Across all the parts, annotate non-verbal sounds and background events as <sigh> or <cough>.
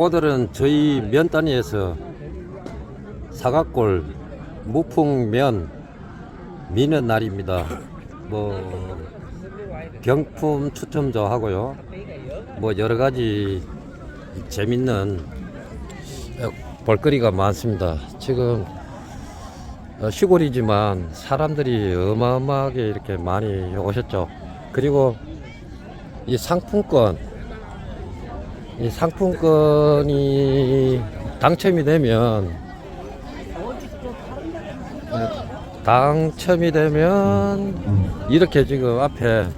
오늘은 저희 면 단위에서 사각골 무풍면 미는 날입니다. 뭐 경품 추첨도 하고요. 뭐 여러 가지 재밌는 볼거리가 많습니다. 지금 어, 시골이지만 사람들이 어마어마하게 이렇게 많이 오셨죠. 그리고 이 상품권 이 상품권이 당첨이 되면 네, 당첨이 되면 이렇게 지금 앞에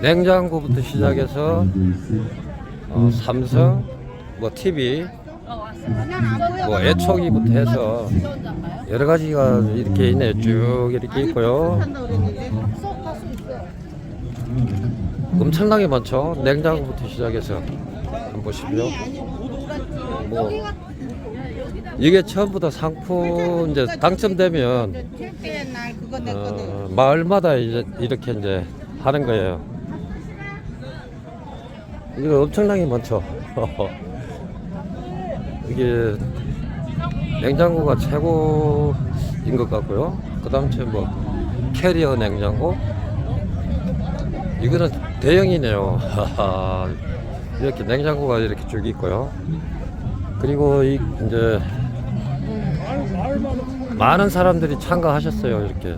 냉장고부터 시작해서 어, 삼성 뭐 TV 뭐 애초기부터 해서 여러 가지가 이렇게 있네. 쭉 이렇게 있고요. 엄청나게 많죠. 냉장고부터 시작해서 한번 보시고요 뭐 이게 다 상품 이제 당첨되면. 어, 마을마다 이제 이렇게 이제 하는 거예요. 이거 엄청나게 많죠. <laughs> 이게 냉장고가 최고인 것 같고요. 그 다음 뭐 캐리어 냉장고. 이거는 대형이네요. <laughs> 이렇게 냉장고가 이렇게 쭉 있고요. 그리고 이 이제 많은 사람들이 참가하셨어요. 이렇게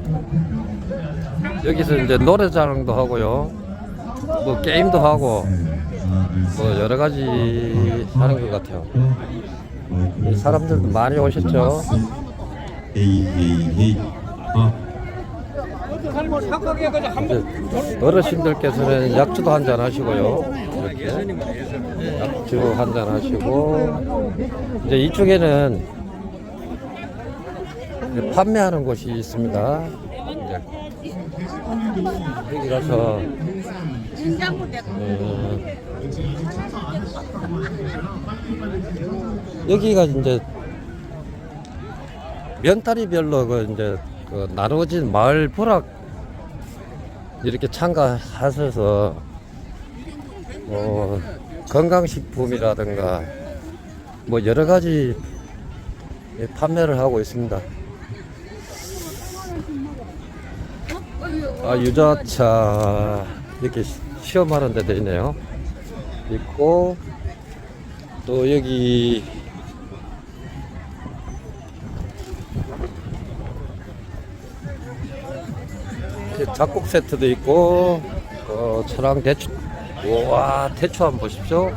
여기서 이제 노래자랑도 하고요. 뭐 게임도 하고 뭐 여러 가지 하는 것 같아요. 이 사람들도 많이 오셨죠. 헤이 헤이 아 이제 어르신들께서는 약주도 한잔 하시고요. 이렇게 약주 한잔 하시고 이제 이쪽에는 판매하는 곳이 있습니다. 이제 여기 가서 음, 여기가 이제 면다리별로 그 이제 그 나눠진 마을 부락 이렇게 참가하셔서 뭐 건강식품이라든가 뭐 여러 가지 판매를 하고 있습니다. 아 유자차 이렇게 시- 시험하는 데도 있네요. 있고 또 여기 작곡 세트도 있고 어, 차랑 대추 와 대추 한번 보십시오.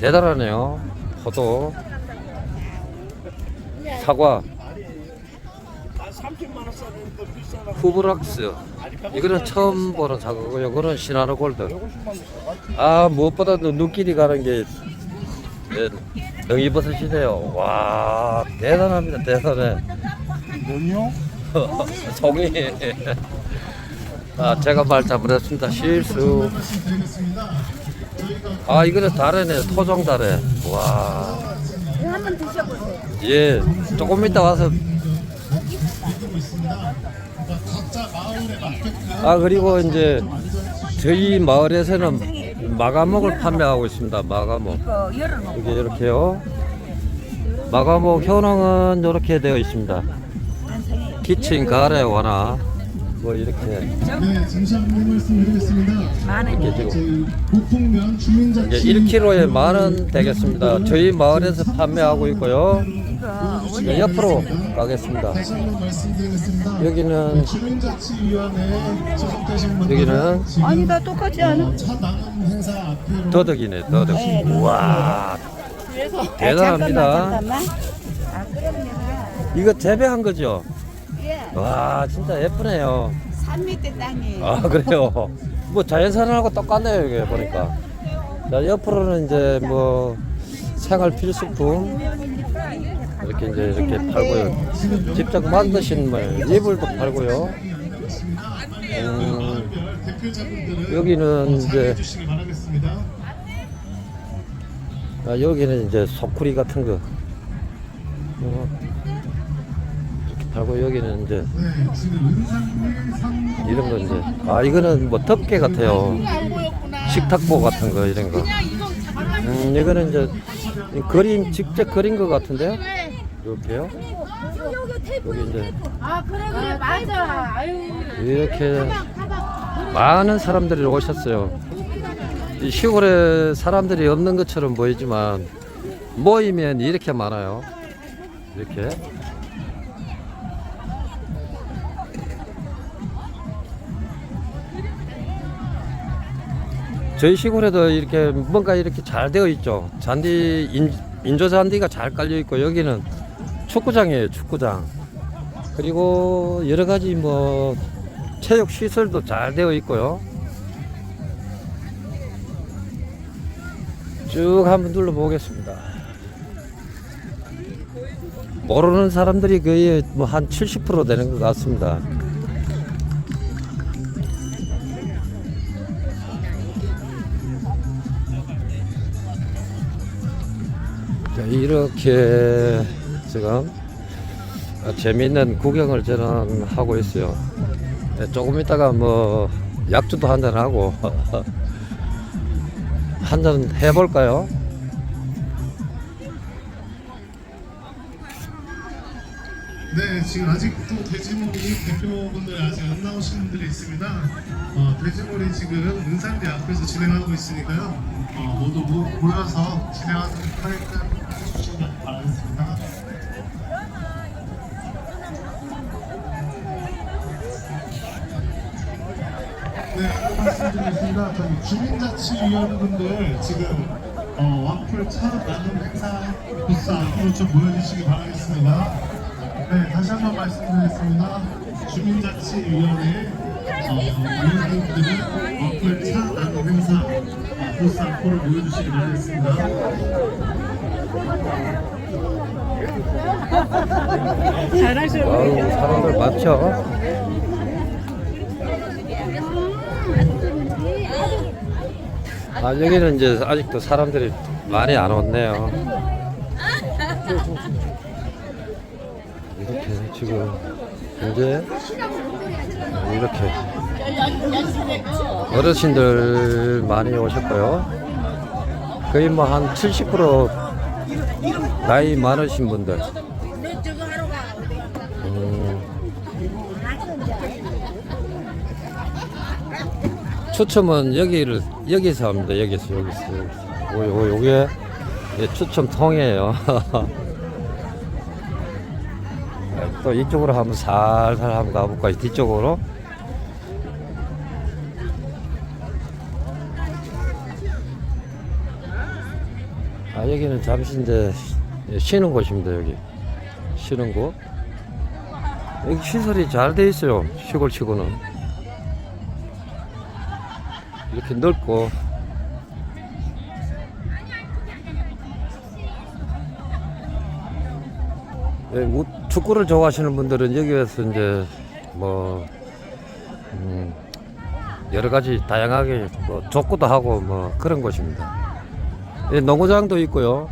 대단하네요. 포도. 사과. 후브락스. 이거는 처음 보는 사과고요 이거는 시나노 골드. 아 무엇보다도 눈길이 가는 게 예, 능이버섯이네요. 와 대단합니다. 대단해. 뭐요? 종이 <laughs> 아 제가 말 잘못했습니다 실수 아 이거는 다르네 토종 다래 와 한번 드셔보세요. 예, 조금 이따 와서. 아, 그리고 이제 저희 마을에서는 마가목을 판매하고 있습니다. 마가목. 이게 이렇게요. 마가목 효능은 이렇게 되어 있습니다. 키친 가래 와나 뭐 이렇게 네, 잠시 한번 말씀드리겠습니다. 이게 지금 저희 보통면 이게 주민자치 1kg에 만 원 되겠습니다. 저희 마을에서 판매하고 있고요. 이거 네, 옆으로 가겠습니다. 다시 한번 말씀드리겠습니다. 여기는 주민자치위원회 소속되신 분들 여기는 아니 다 똑같지 않아? 차 나눔 행사 앞으로 더덕이네 더덕 와 대단합니다 잠깐만. 아 그럼 내가 이거 재배한 거죠 예. 와 진짜 예쁘네요 산 밑에 땅이. 아 그래요 뭐 자연산하고 똑같네요 이게 보니까 자 옆으로는 이제 뭐 생활 필수품 이렇게 이제 이렇게 팔고요 직접 만드신 뭐 이불도 팔고요 음, 여기는 이제. 아, 여기는 이제 소쿠리 같은 거 어, 팔고 여기는 이제 이런 거 이제 아 이거는 뭐 덮개 같아요 식탁보 같은 거 이런 거 음, 이거는 이제 이 그림 직접 그린 것 같은데요? 이렇게요? 여기 이제 아 그래 그래 맞아 아유 이렇게 많은 사람들이 오셨어요. 이 시골에 사람들이 없는 것처럼 보이지만 모이면 이렇게 많아요. 이렇게. 저희 시골에도 이렇게 뭔가 이렇게 잘 되어 있죠. 잔디 인, 인조 잔디가 잘 깔려 있고 여기는 축구장이에요. 축구장. 그리고 여러 가지 뭐 체육 시설도 잘 되어 있고요. 쭉 한번 둘러보겠습니다. 모르는 사람들이 거의 뭐 한 70% 되는 것 같습니다. 이렇게 지금 재미있는 구경을 저는 하고 있어요. 네, 조금 있다가 뭐 약주도 한잔 하고 <laughs> 한잔 해볼까요? 네, 지금 아직도 돼지머리 대표분들 아직 안 나오신 분들이 있습니다. 어, 돼지머리 지금 은산대 앞에서 진행하고 있으니까요. 어, 모두 모, 모여서 하게끔 해주 네, 말씀드리겠습니다. 저희 주민자치위원분들 지금 어, 와플 차 나눔 행사 부스 앞으로 좀 모여주시기 바라겠습니다. 네, 다시 한번 말씀드리겠습니다. 주민자치위원회 어, 위원님들은 와플 차 나눔 행사 어, 부스 앞으로 모여주시기 바라겠습니다. 아유, 사람들 많죠? 아, 여기는 이제 아직도 사람들이 많이 안 왔네요. 이렇게 지금 이제 이렇게 어르신들 많이 오셨고요. 거의 뭐 한 70% 나이 많으신 분들. 추첨은 여기를 여기서 합니다. 여기서 여기서 여기서. 요, 요, 요게 예, 추첨 통이에요. <laughs> 또 이쪽으로 한번 살살 한번 가볼까요? 뒤쪽으로. 아 여기는 잠시 이제 쉬는 곳입니다. 여기 쉬는 곳. 여기 시설이 잘 돼 있어요. 시골치고는 이렇게 넓고 예, 우- 축구를 좋아하시는 분들은 여기에서 이제 뭐 음, 여러 가지 다양하게 뭐 족구도 하고 뭐 그런 곳입니다. 예, 농구장도 있고요.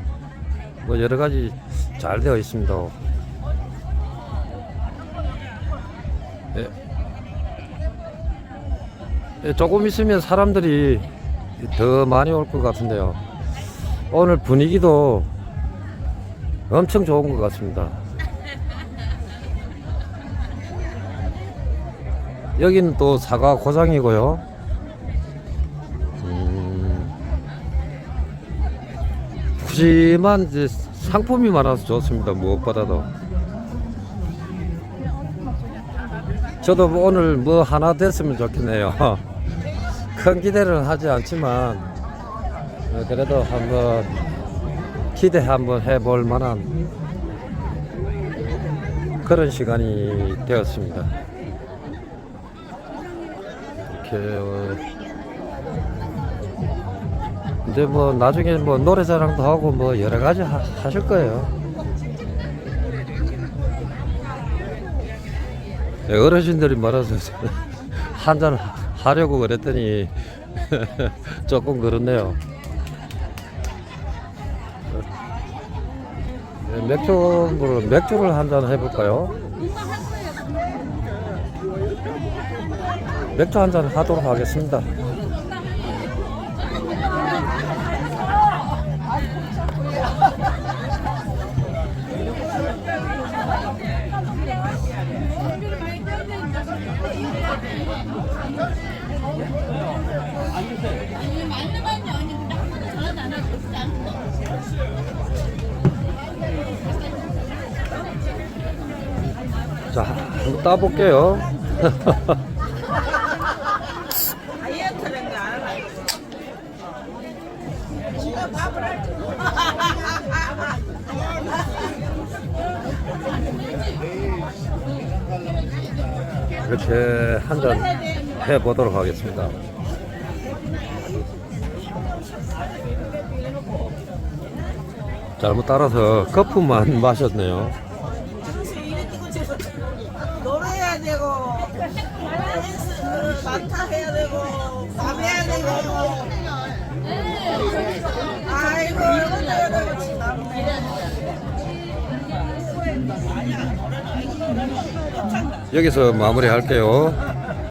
뭐 여러 가지 잘 되어 있습니다. 예. 예, 조금 있으면 사람들이 더 많이 올 것 같은데요. 오늘 분위기도 엄청 좋은 것 같습니다. 여기는 또 사과 고장이고요. 음, 푸짐한 이제 상품이 많아서 좋습니다. 무엇보다도. 저도 뭐 오늘 뭐 하나 됐으면 좋겠네요. <laughs> 큰 기대는 하지 않지만 어, 그래도 한번 기대 한번 해볼 만한 그런 시간이 되었습니다. 이렇게 어, 뭐 나중에 뭐 노래자랑도 하고 뭐 여러 가지 하, 하실 거예요. 예, 어르신들이 말아서 <laughs> 한잔 하려고 그랬더니 <laughs> 조금 그렇네요. 예, 맥주 맥주를 한 잔 해볼까요? 맥주 한 잔 하도록 하겠습니다. 한번 따볼게요. 이렇게 한 잔 해보도록 하겠습니다. 잘못 따라서 거품만 <laughs> 마셨네요. 마타 해야 되고 밤 해야 되고 아이고 여기서 마무리 할게요.